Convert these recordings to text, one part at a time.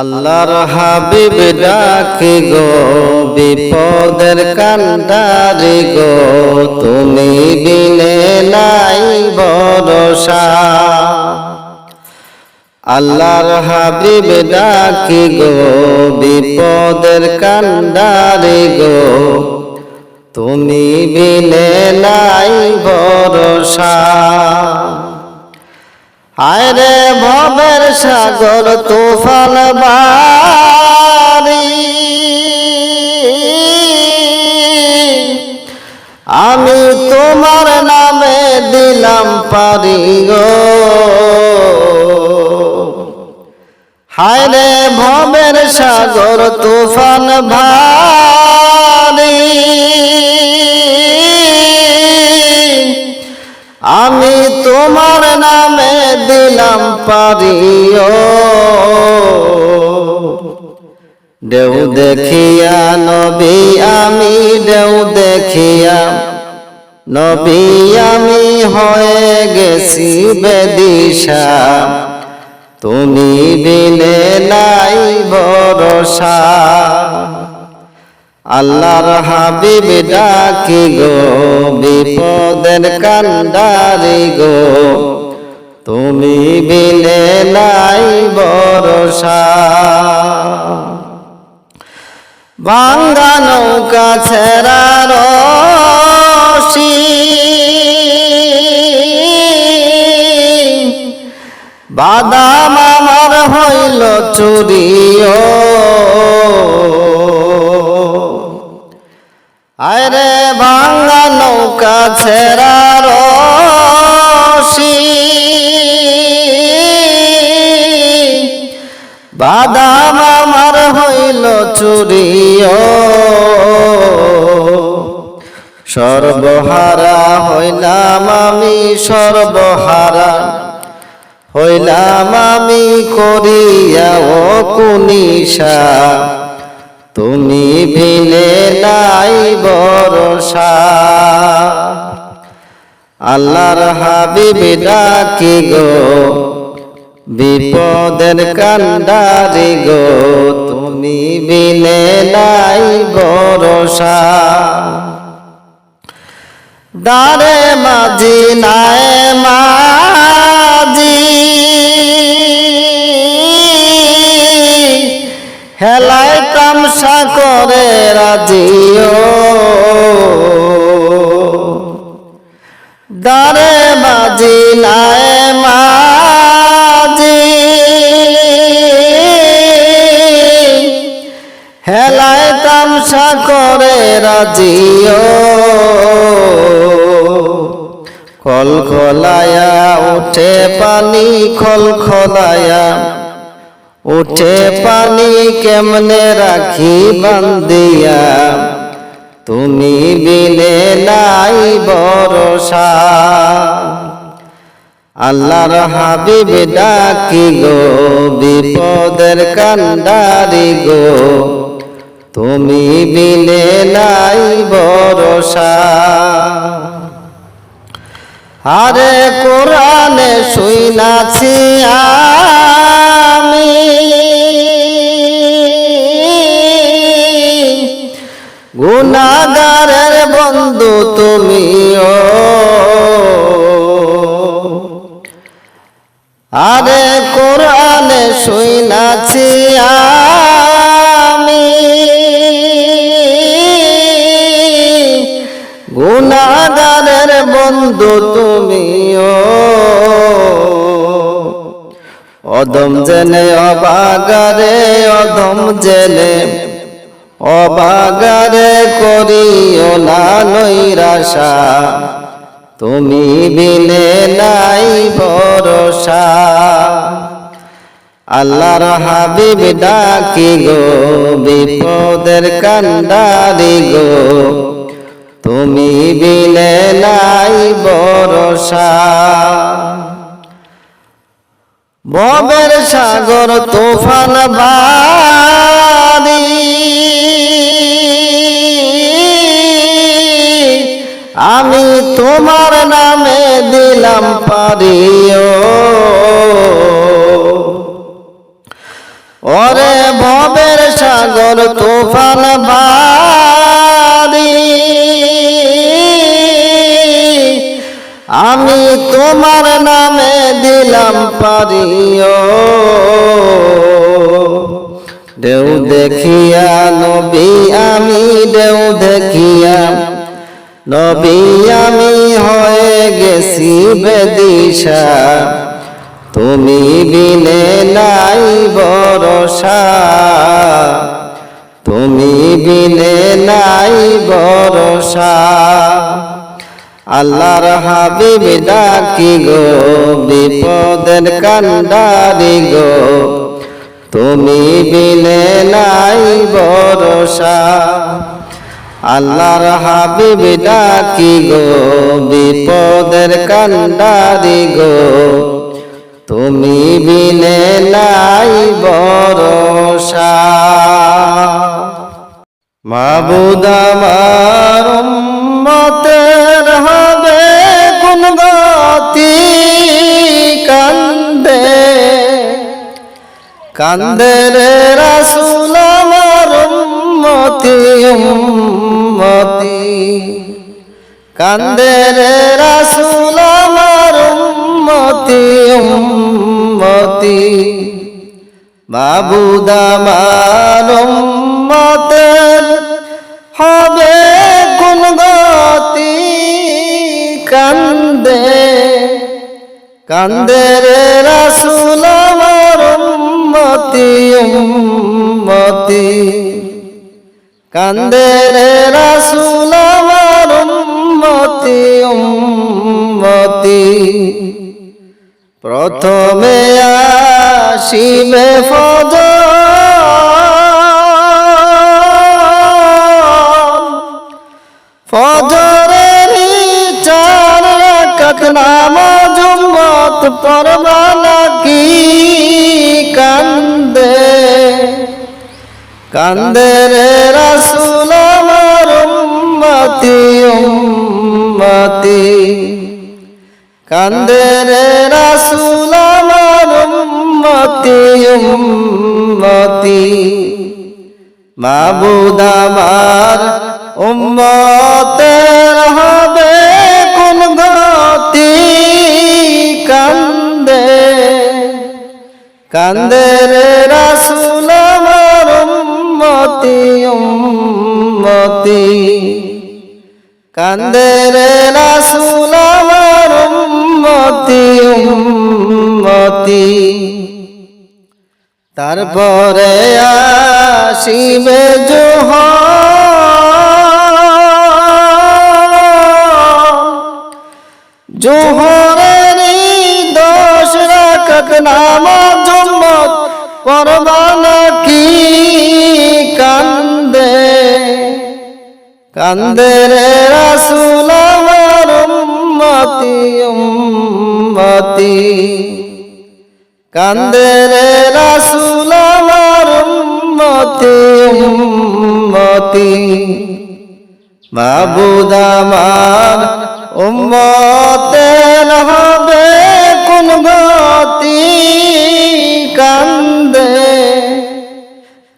আল্লাহর হাবিব ডাকে গো, বিপদের কান্ডারে গো, তুমি বিনে নাই ভরসা। আল্লাহর হাবিব ডাকে গো, বিপদের কান্ডারে গো, তুমি বিনে নাই ভরসা। আরে ভবের সাগর তুফান বাড়ি আমি তোমার নামে দিলাম পারি গো। হায় রে ভবের সাগর তুফান ভারী আমি তোমার দিলাম পারিও দেউ দেখিয়া নবী আমি, দেউ দেখিয়া নবী আমি হয়ে গেছি বেদিশা। তুমি বিনে নাই ভরসা। আল্লাহর হাবিব ডাকি গো, বিপদের কান্ডারি গো। তুমি বিনে নাই বরসা। ভাঙ্গা নৌকা ছেড়া রসি বাদাম আমার হইল চুরিও সর্বহারা হইলাম আমি, সর্বহারা হইলাম আমি করিয়া ও কুনিশা। তুমি ভিলে নাই ভরসা। আল্লাহর হাবিব ডাকি গো, বিপদের কান্ডারি গো। তুমি বিলে নাই ভরসা। দারে মাঝি নাই মাঝি হেলায় তামসা করে রাজিও খলায়া উঠে পানি খল খলায়া উঠে পানি কেমনে রাখি বান্দিয়া? তুমি বিনে নাই ভরসা। আল্লাহর হাবিব ডাকি গো, বিপদের কান্ডারি গো। তুমি বিনে নাই ভরসা। আরে কোরআনে শুইনাছি আমি। তুমিও। অদম জেনে অবাগারে অদম জেনে অবাগারে করিও না নৈরাশা। তুমি বিলে নাই ভরসা। আল্লাহর হাবিব ডাকি গো, বিপদের কান্ডারি গো। তুমি বিনে নাই বরসা। ভবের সাগর তোফান বাড়ি আমি তোমার নামে দিলাম পারিও। ওরে ভবের সাগর তোফান বাড়ি আমি তোমার নামে দিলাম পারিও। দেউ দেখিয়া নবী, আমি দেউ দেখিয়া নবী, আমি হয়ে গেছি বেদিশা। তুমি বিনে নাই বরসা তুমি বিনে নাই বরসা আল্লাহর হাবিব ডাকি গো, বিপদের কান্ডারি গো। তুমি বিনে নাই বরসা আল্লাহর হাবিব ডাকি গো, বিপদের কান্ডারি গো। তুমি বিনে নাই বরসা মাবুদ আমার উম্মতের হবে কোন গতি? কান্দে। কান্দে রে রাসূল আমার উম্মতি কান্দে রে রাসূল আমার উম্মতি। মাবুদ উম্মতের হবে কোন গতি? কান্দে কান্দে রে রাসূল আমার উম্মতি উম্মতি। কান্দে রে রাসূল আমার উম্মতি। প্রথমে আসিবে ফজ ফজরের চার রাকাত নামাজ উম্মত কি কান্দে। কান্দে রে রাসূল উম্মতি কান্দে রে উম্মতি মাবুদ আমার উম্মতের হবে কোন গতি? কান্দে কান্দে রে রাসূল আমার উম্মতি উম্মতি। কান্দে রে রাসূল আমার উম্মতি উম্মতি। তারপরে আসিবে জোহরের দশ রাখত নামাজ জুম্মত পরবানা কি কান্দে? কান্দে রে রাসূল আমার উম্মতি উম্মতি। কান্দে রে রাসূল আমার উম্মতি উম্মতি। মাবুদ আমার উম্মতের হবে কোন গতি? কান্দে।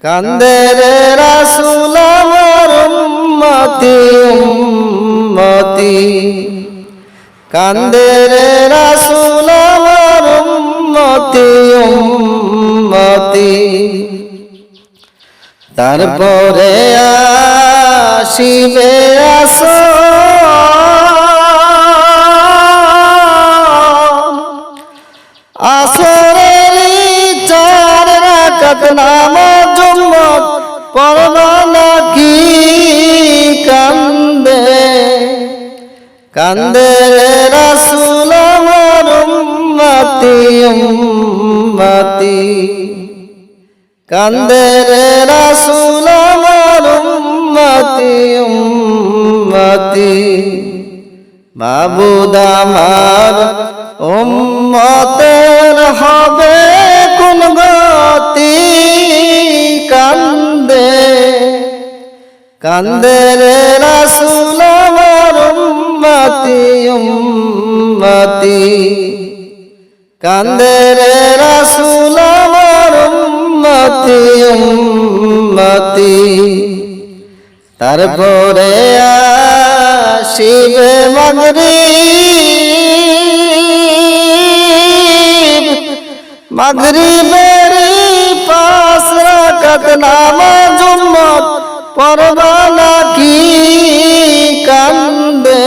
কান্দে রে রাসূল আমার উম্মতি উম্মতি। কান্দে রে রাসূল আমার উম্মতি উম্মতি। তারপরে আসিবে আস উম্মতের হবে কোন গতি? কান্দে। কান্দে রে রাসূল আমার উম্মতি উম্মতি। কান্দে রে রাসূল আমার উম্মতি উম্মতি। তারপরে আসিবে মাগরিব। মাগরিবের পাঁচ রাকাত নামাজ উম্মত পরবানা কি কান্দে?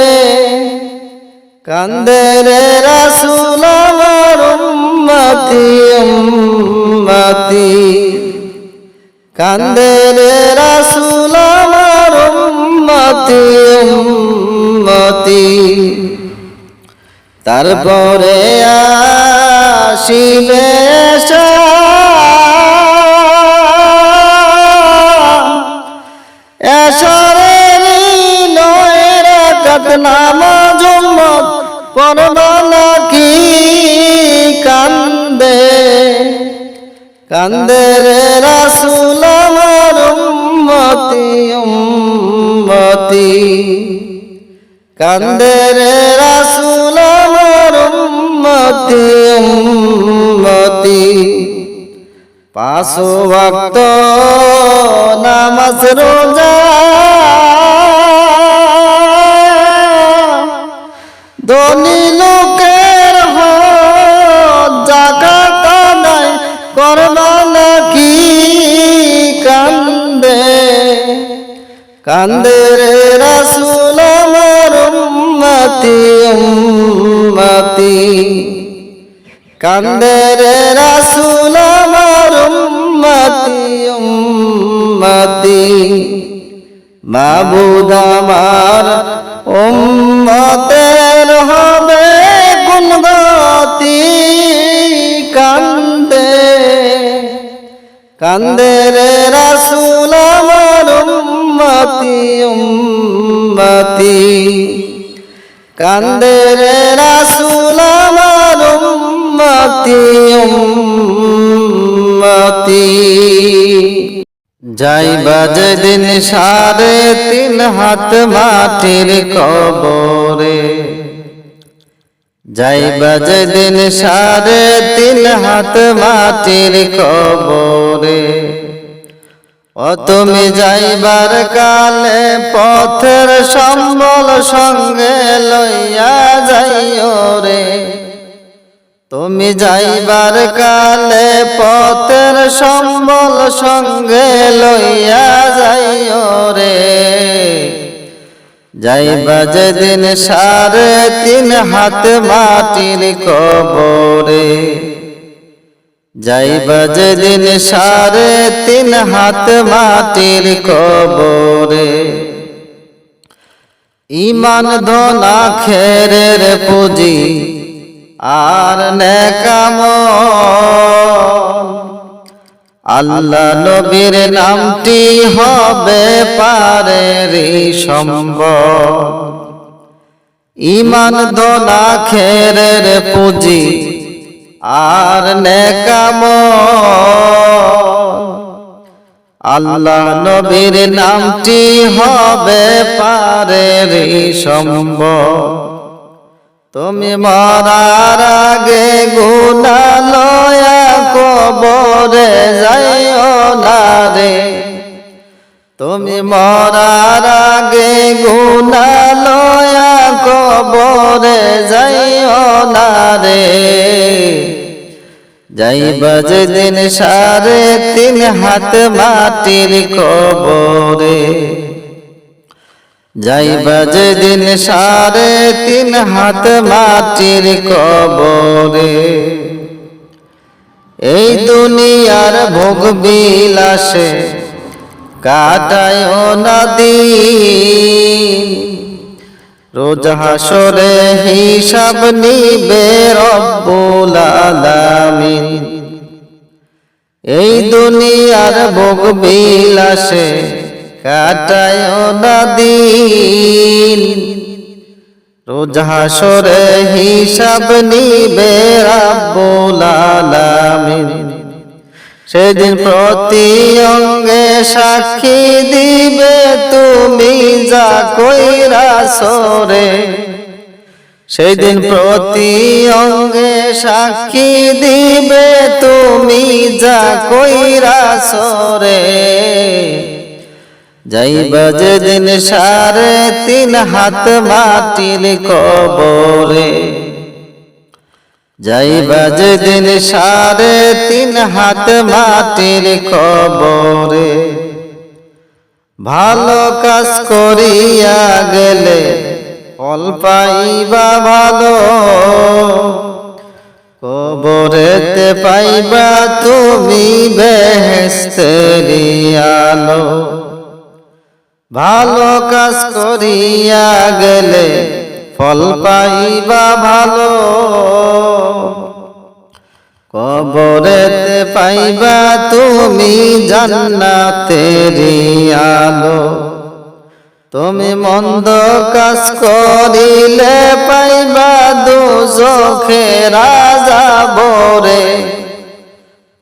কান্দে রে রাসূল আমার উম্মতি উম্মতি। কান্দে রে রাসূল আমার উম্মতি উম্মতি। তারপরে আসিবে এসরের নয়ের কাত নামাজ উম্মত পরবানা কি কান্দে? কান্দে রে রাসূল কান্দে রে উম্মতি। পাঁচ ওয়াক্ত নামাজ রোজা। ধনী লোকের জাগাত নাই, করবা নাকি? কান্দে। কান্দে রে রাসূল আমার উম্মতি। কান্দে রে রাসূল আমার উম্মতি উম্মতি। মাবুদ আমার উম্মতের হবে গুণগতি কান্দে কান্দে। রে রাসূল আমার উম্মতি উম্মতি। কান্দে রাসূল আমার যাই বাজে দিন সাড়ে তিন হাত মাটির কবরে। যাই বাজে দিন সাড়ে তিন হাত মাটির কবরে। ও তুমি যাইবার কালে পথের সম্বল সঙ্গে লইয়া যাইও রে। তুমি যাইবার কালে পথের সম্বল সঙ্গে লইয়া যাইও রে। যাইবা যেদিন সাড়ে তিন হাত মাটির কবরে। যাইবা যেদিন সাড়ে তিন হাত মাটির কবরে। ইমান ধনা খেরের পুঁজি আর নেকাম আল্লাহ নবীর নামটি হবে পারে রে সম্ভব ইমান দোনা খেরের পুঁজি আর নেকাম আল্লাহ নবীর নামটি হবে পারে রে সম্ভব তুমি মরার আগে গুনা লয়া কবরে যাইও না রে। তুমি মরার আগে গুনা লয়া কবরে যাইও না রে। যাইবা যেদিন সাড়ে তিন হাত মাটির কবরে। যাইবা যেদিন সাড়ে তিন হাত মাটির কবরে। এই দুনিয়ার ভোগ বিলাসে কাটায় নদী রোজ হাসরে হিসাব নিবে রব্বুল আলামিন। এই দুনিয়ার ভোগ বিলাসে কাটায় নদীন রোজ হাসরে হিসাব নিবে রব্বুল আলামিন। সেদিন প্রতি অঙ্গে সাক্ষী দিবে তুমি যা কইরা সরে। সেই দিন প্রতি অঙ্গে সাক্ষী দিবে তুমি যা কইরা সরে। যাইবা যেদিন সারে তিন হাত মাটির কবরে। যাইবা যেদিন সারে তিন হাত মাটির কবরে। ভালো কাজ করিয়া গেলে ফল পাইবা ভালো। কবরেতে পাইবা তুমি বেহেস্তেরি আলো। ভালো কাজ করিয়া গেলে ফল পাইবা ভালো। কবরেতে পাইবা তুমি জান্নাতেরি আলো। তুমি মন্দ কাজ করিলে পাইবা দুজখে রাজা বরে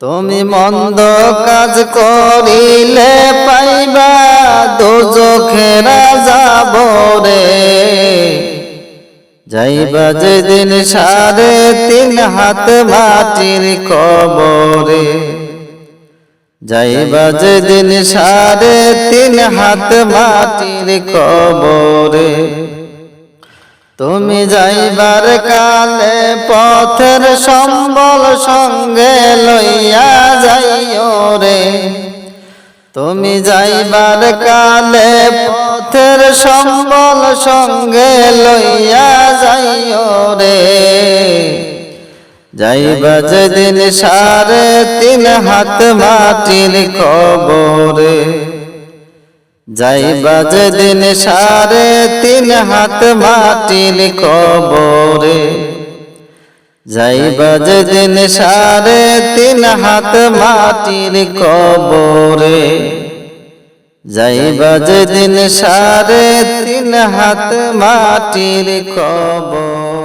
তুমি মন্দ কাজ করিলে পাইবা দুজখে রাজা বরে। যাইবা যেদিন সাড়ে তিন হাত মাটির কবরে। যাইবা যেদিন সাড়ে তিন হাত মাটির কবরে। তুমি যাইবার কালে পথের সম্বল সঙ্গে লইয়া যাইও রে। তুমি যাইবার কালে পথের সম্বল সঙ্গে লইয়া যাইও রে। যাইবা যেদিন সাড়ে তিন হাত মাটির কবরে। যাইবা যেদিন সাড়ে তিন হাত মাটির কবরে। যাইবা যেদিন সাড়ে তিন হাত মাটির কবরে। যাইবা যেদিন সাড়ে তিন হাত মাটির কবরে।